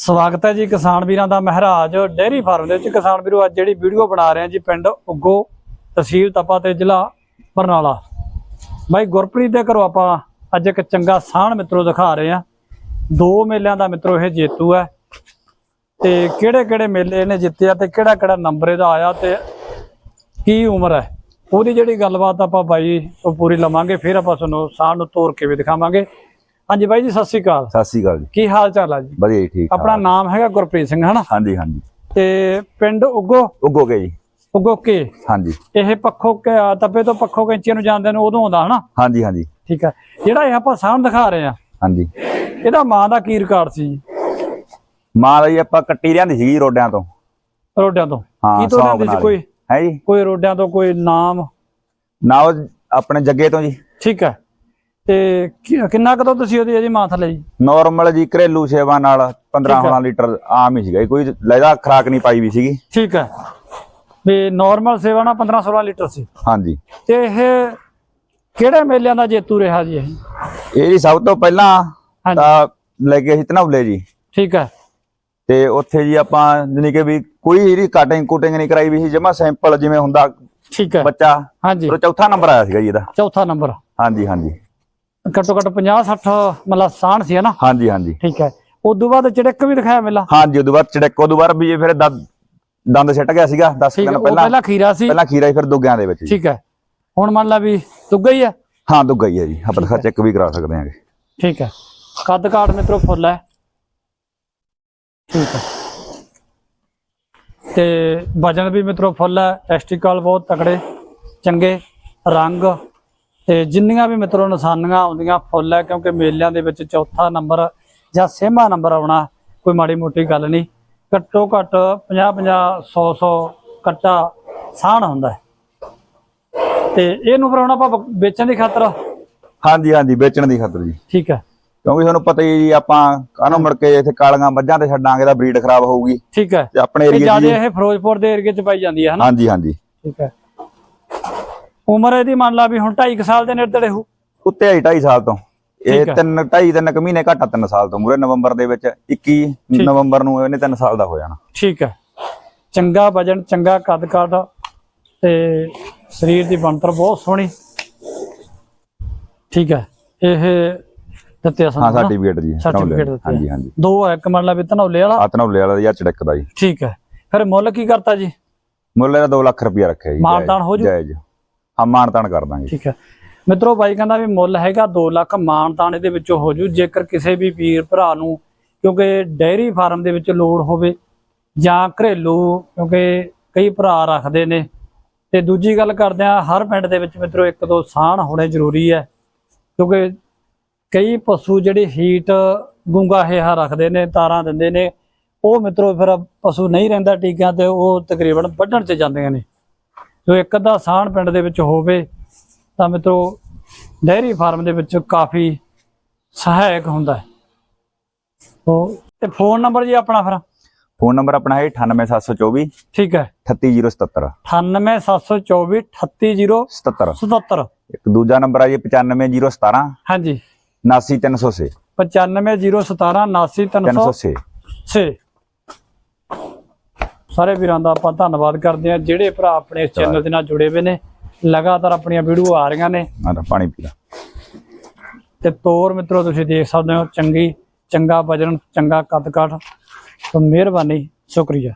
ਸਵਾਗਤ ਹੈ ਜੀ ਕਿਸਾਨ ਵੀਰਾਂ ਦਾ ਮਹਾਰਾਜ ਡੇਅਰੀ ਫਾਰਮ ਦੇ ਵਿੱਚ। ਕਿਸਾਨ ਵੀਰੋ, ਅੱਜ ਜਿਹੜੀ ਵੀਡੀਓ ਬਣਾ ਰਹੇ ਹਾਂ ਜੀ ਪਿੰਡ ਉੱਗੋ ਤਹਿਸੀਲ ਤਪਾ ਤੇ ਜ਼ਿਲ੍ਹਾ ਬਰਨਾਲਾ। ਬਾਈ ਗੁਰਪ੍ਰੀਤ ਦੇ ਘਰੋਂ ਆਪਾਂ ਅੱਜ ਇੱਕ ਚੰਗਾ ਸਾਹਣ ਮਿੱਤਰੋ ਦਿਖਾ ਰਹੇ ਹਾਂ। ਦੋ ਮੇਲਿਆਂ ਦਾ ਮਿੱਤਰੋ ਇਹ ਜੇਤੂ ਹੈ। ਤੇ ਕਿਹੜੇ ਕਿਹੜੇ ਮੇਲੇ ਇਹਨੇ ਜਿੱਤਿਆ ਤੇ ਕਿਹੜਾ ਕਿਹੜਾ ਨੰਬਰ ਇਹਦਾ ਆਇਆ ਤੇ ਕੀ ਉਮਰ ਹੈ? ਉਹਦੀ ਜਿਹੜੀ ਗੱਲਬਾਤ ਆਪਾਂ ਬਾਈ ਤੋਂ ਪੂਰੀ ਲਵਾਂਗੇ, ਫਿਰ ਆਪਾਂ ਤੁਹਾਨੂੰ ਸਾਹਣ ਨੂੰ ਤੋੜ ਕੇ ਵੀ ਦਿਖਾਵਾਂਗੇ। ਹਾਂਜੀ ਬਾਈ ਜੀ ਸਤਿ ਸ਼੍ਰੀ ਅਕਾਲ। ਸਤਿ ਸ੍ਰੀ ਅਕਾਲ ਜੀ। ਕੀ ਹਾਲ ਚਾਲ ਹੈ ਜੀ? ਵਧੀਆ ਜੀ ਠੀਕ ਆਪਣਾ ਨਾਮ ਹੈਗਾ ਗੁਰਪ੍ਰੀਤ ਸਿੰਘ ਹਨਾ? ਹਾਂਜੀ ਹਾਂਜੀ। ਤੇ ਪਿੰਡ ਉਗੋ? ਉੱਗੋ ਕੇ ਜੀ। ਉਗੋ ਕੇ। ਹਾਂਜੀ। ਇਹ ਪੱਖੋ ਕੇ ਤੱਪੇ ਤੋਂ ਪੱਖੋ ਕੈਂਚੀਆਂ ਨੂੰ ਜਾਂਦੇ ਨੇ ਉਦੋਂ ਆਉਂਦਾ ਹਨਾ? ਹਾਂਜੀ ਹਾਂਜੀ। ਠੀਕ ਹੈ ਜਿਹੜਾ ਇਹ ਆਪਾਂ ਸਾਹਮਣੇ ਦਿਖਾ ਰਹੇ ਆ ਹਾਂਜੀ। ਇਹਦਾ ਮਾਂ ਦਾ ਕੀ ਰਿਕਾਰਡ ਸੀ ਜੀ? ਮਾਂ ਲਈ ਆਪਾਂ ਕੱਟੀ ਲਿਆਂਦੀ ਸੀਗੀ ਰੋਡਿਆਂ ਤੋਂ। ਰੋਡਿਆਂ ਤੋਂ? ਕੀ ਤੋਂ ਸੌ ਲੈਂਦੀ ਸੀ ਕੋਈ। ਹੈ ਜੀ। ਕੋਈ ਰੋਡਿਆਂ ਤੋਂ ਕੋਈ ਨਾਮ? ਨਾ ਆਪਣੇ ਜੱਗੇ ਤੋਂ ਜੀ। ਠੀਕ ਹੈ ਤੇ ਕਿ- ਕਿੰਨਾ ਕਦੋਂ ਤੁਸੀਂ ਉਹਦੀ ਇਹਦੀ ਮਾਂ ਥਲੇ ਜੀ ਨਾਰਮਲ ਜੀ ਘਰੇਲੂ ਸੇਵਾ ਨਾਲ 15 ਠੀਕ ਆ। 16 ਲੀਟਰ ਆਮ ਹੀ ਸੀਗਾ ਜੀ, ਕੋਈ ਲੈਦਾ ਖਰਾਕ ਨਹੀਂ ਪਾਈ ਵੀ ਸੀਗੀ। ਠੀਕ ਹੈ। ਵੀ ਨਾਰਮਲ ਸੇਵਾ ਨਾਲ 15 16 ਲੀਟਰ ਸੀ। ਹਾਂਜੀ। ਤੇ ਇਹ ਕਿਹੜੇ ਮੇਲਿਆਂ ਦਾ ਜੇਤੂ ਰਿਹਾ ਜੀ ਇਹ? ਇਹ ਜੀ ਸਭ ਤੋਂ ਪਹਿਲਾਂ ਹਾਂਜੀ। ਤਾਂ ਲੈ ਕੇ ਅਸੀਂ ਧਨੌਲੇ ਜੀ। ਠੀਕ ਹੈ। ਤੇ ਉੱਥੇ ਜੀ ਆਪਾਂ ਜਾਣੀ ਕਿ ਵੀ ਕੋਈ ਇਹਦੀ ਕਟਿੰਗ ਕੁਟਿੰਗ ਨਹੀਂ ਕਰਾਈ ਵੀ ਸੀ ਜਮਾ ਸੈਂਪਲ ਜਿਵੇਂ ਹੁੰਦਾ ਠੀਕ ਹੈ। ਬੱਚਾ। ਹਾਂਜੀ। ਉਹ ਚੌਥਾ ਨੰਬਰ ਆਇਆ ਸੀਗਾ ਜੀ ਇਹਦਾ। ਚੌਥਾ ਨੰਬਰ। ਹਾਂਜੀ ਹਾਂਜੀ। ਘੱਟੋ ਘੱਟ 50 60 ਮਤਲਬ ਸਾਣ ਸੀ ਹਨਾ ਹਾਂਜੀ ਹਾਂਜੀ। ਠੀਕ ਹੈ। ਉਦੋਂ ਬਾਅਦ ਚੜਕ ਵੀ ਦਿਖਾਇਆ ਮੇਲਾ? ਹਾਂਜੀ ਉਦੋਂ ਬਾਅਦ ਚੜਕ ਉਦੋਂ ਬਾਅਦ ਵੀ ਫਿਰ ਦੰਦ ਦੰਦ ਸਿੱਟ ਗਿਆ ਸੀਗਾ 10 ਠੀਕ ਹੈ ਦਿਨ ਪਹਿਲਾਂ। ਪਹਿਲਾਂ ਖੀਰਾ ਸੀ। ਪਹਿਲਾਂ ਖੀਰਾ ਹੀ ਫਿਰ ਦੁੱਗਿਆਂ ਦੇ ਵਿੱਚ। ਠੀਕ ਹੈ। ਹੁਣ ਮੰਨ ਲਾ ਵੀ ਦੁੱਗਾ ਹੀ ਹੈ। ਹਾਂ ਦੁੱਗਾ ਹੀ ਹੈ ਜੀ। ਆਪਾਂ ਦਿਖਾ ਚੈੱਕ ਵੀ ਕਰਾ ਸਕਦੇ ਹਾਂਗੇ ਠੀਕ ਹੈ। ਕੱਦ ਕਾਠ ਮਿੱਤਰੋ ਫੁੱਲ ਹੈ। ਠੀਕ ਹੈ। ਤੇ ਵਜਨ ਵੀ ਮਿੱਤਰੋ ਫੁੱਲ ਹੈ। ਟੈਸਟੀਕਲ ਬਹੁਤ ਤਕੜੇ ਚੰਗੇ। ਰੰਗ ਤੇ ਜਿੰਨੀਆਂ ਵੀ ਮਿੱਤਰੋ ਨਿਸ਼ਾਨੀਆਂ ਆਉਂਦੀਆਂ ਫੁੱਲ ਹੈ ਕਿਉਂਕਿ ਮੇਲਿਆਂ ਦੇ ਵਿੱਚ ਚੌਥਾ ਨੰਬਰ ਜਾਂ ਛੇਵਾਂ ਨੰਬਰ ਆਉਣਾ ਕੋਈ ਮਾੜੀ ਮੋਟੀ ਗੱਲ ਨਹੀਂ। ਘੱਟੋ ਘੱਟ 50 50 100 100 ਕੱਟਾ ਸਾਣ ਹੁੰਦਾ ਤੇ ਇਹਨੂੰ ਫਿਰ ਹੁਣ ਆਪਾਂ ਵੇਚਣ ਦੀ ਖਾਤਰ? ਹਾਂਜੀ ਹਾਂਜੀ ਵੇਚਣ ਦੀ ਖਾਤਰ ਜੀ। ਠੀਕ ਹੈ। ਕਿਉਂਕਿ ਤੁਹਾਨੂੰ ਪਤਾ ਹੀ ਜੀ ਆਪਾਂ ਕਾਹਨੂੰ ਮੁੜ ਕੇ ਇੱਥੇ ਕਾਲੀਆਂ ਮੱਝਾਂ ਤੇ ਛੱਡਾਂਗੇ ਤਾਂ ਬਰੀਡ ਖਰਾਬ ਹੋਊਗੀ। ਠੀਕ ਹੈ। ਤੇ ਆਪਣੇ ਏਰੀਆ ਜ਼ਿਆਦਾ ਦੀ ਇਹ ਫਿਰੋਜ਼ਪੁਰ ਦੇ ਏਰੀਏ ਚ ਪਾਈ ਜਾਂਦੀ ਹੈ ਹਨਾ? ਹਾਂਜੀ ਹਾਂਜੀ। ਠੀਕ ਹੈ। ਉਮਰ ਇਹਦੀ ਮੰਨ ਲਾ ਵੀ ਹੁਣ 2.5 ਸਾਲ ਦੇ ਨੇੜੇ ਤੇੜੇ ਹੋ ਉੱਤੇ ਆਈ 2.5 ਸਾਲ ਤੋਂ। ਇਹ ਹੈ। ਤਿੰਨ 2.5 ਤਿੰਨ ਕੁ ਮਹੀਨੇ ਘੱਟ ਆ ਤਿੰਨ ਸਾਲ ਤੋਂ ਮੂਰੇ ਨਵੰਬਰ ਦੇ ਵਿੱਚ 21 ਨਵੰਬਰ ਨੂੰ ਇਹਨੇ 3 ਸਾਲ ਦਾ ਹੋ ਜਾਣਾ। ਠੀਕ ਹੈ ਚੰਗਾ ਵਜਨ ਚੰਗਾ ਕੱਦ ਕਾਠ ਤੇ ਸਰੀਰ ਦੀ ਬਣਤਰ ਬਹੁਤ ਸੋਹਣੀ। ਠੀਕ ਹੈ ਇਹ ਦਿੱਤੇ ਹਾਂ ਸਾਨੂੰ ਸਰਟੀਫਿਕੇਟ ਜੀ ਸਰਟੀਫਿਕੇਟ ਦਿੱਤੇ ਹਾਂਜੀ ਹਾਂਜੀ। ਦੋ ਹੈ, ਇੱਕ ਮੰਨ ਲਾ ਵੀ ਧਨੌਲੇ ਵਾਲਾ। ਆਤਨੌਲੇ ਵਾਲਾ ਜਾਂ ਚੜਕ ਦਾ ਜੀ। ਠੀਕ ਹੈ ਫਿਰ ਮੁੱਲ ਕੀ ਕਰਤਾ ਜੀ? ਮੁੱਲ ਇਹਦਾ 2 ਲੱਖ ਰੁਪਇਆ ਰੱਖਿਆ ਜੀ ਮਾਨਤਾਨ ਹੋ ਜੂ? ਜਾਇਜ਼। ਹਾਂ ਮਾਨਤਾਨ ਕਰ ਦਾਂਗੇ। ਠੀਕ ਹੈ। ਮਿੱਤਰੋ ਬਾਈ ਕਹਿੰਦਾ ਵੀ ਮੁੱਲ ਹੈਗਾ 2 ਲੱਖ ਮਾਨਤਾਨ ਇਹਦੇ ਵਿੱਚੋਂ ਹੋ ਜੂ, ਜੇਕਰ ਕਿਸੇ ਵੀ ਵੀਰ ਭਰਾ ਨੂੰ ਕਿਉਂਕਿ ਡੈਰੀ ਫਾਰਮ ਦੇ ਵਿੱਚ ਲੋੜ ਹੋਵੇ ਜਾਂ ਘਰੇਲੂ, ਕਿਉਂਕਿ ਕਈ ਭਰਾ ਰੱਖਦੇ ਨੇ। ਤੇ ਦੂਜੀ ਗੱਲ ਕਰਦੇ ਆ ਹਰ ਪਿੰਡ ਦੇ ਵਿੱਚ ਮਿੱਤਰੋ ਇੱਕ ਦੋ ਸਾਣ ਹੋਣੇ ਜ਼ਰੂਰੀ ਹੈ, ਕਿਉਂਕਿ ਕਈ ਪਸ਼ੂ ਜਿਹੜੇ ਹੀਟ, ਗੁੰਗਾ ਹੇਹਾ ਰੱਖਦੇ ਨੇ, ਤਾਰਾਂ ਦਿੰਦੇ ਨੇ, ਉਹ ਮਿੱਤਰੋ ਫਿਰ ਪਸ਼ੂ ਨਹੀਂ ਰਹਿੰਦਾ ਟੀਕਿਆਂ ਤੇ, ਉਹ ਤਕਰੀਬਨ ਵੱਢਣ ਚ ਜਾਂਦੀਆਂ ਨੇ। ਜੋ ਇੱਕ ਅੱਧਾ ਸਾਣ ਪਿੰਡ ਦੇ ਵਿੱਚ ਹੋਵੇ ਤਾਂ ਮਿੱਤਰੋ ਡੈਰੀ ਫਾਰਮ ਦੇ ਵਿੱਚ ਕਾਫੀ ਸਹਾਇਕ ਹੁੰਦਾ ਹੈ। ਉਹ ਤੇ ਫੋਨ ਨੰਬਰ ਜੀ ਆਪਣਾ ਫਿਰ? ਫੋਨ ਨੰਬਰ ਆਪਣਾ ਹੈ 98724 ਠੀਕ ਹੈ। 38077 98724 38077 77 ਇੱਕ ਦੂਜਾ ਨੰਬਰ ਆ ਜੀ 95017 ਹਾਂਜੀ। 79306 95017 306 6 ਸਾਰੇ ਵੀਰਾਂ ਦਾ ਆਪਾਂ ਧੰਨਵਾਦ ਕਰਦੇ ਹਾਂ। ਜਿਹੜੇ ਭਰਾ ਆਪਣੇ ਇਸ ਚੈਨਲ ਦੇ ਨਾਲ ਜੁੜੇ ਹੋਏ ਨੇ ਲਗਾਤਾਰ ਆਪਣੀਆਂ ਵੀਡੀਓ ਆ ਰਹੀਆਂ ਨੇ। ਆ ਤਾਂ ਪਾਣੀ ਪੀ ਲਾ। ਤੇ ਤੋਰ ਮਿੱਤਰੋ ਤੁਸੀਂ ਦੇਖ ਸਕਦੇ ਹੋ ਚੰਗੀ ਚੰਗਾ ਵਜਨ ਚੰਗਾ ਕੱਦ ਕਾਠ ਤਾਂ ਮਿਹਰਬਾਨੀ ਸ਼ੁਕਰੀਆ।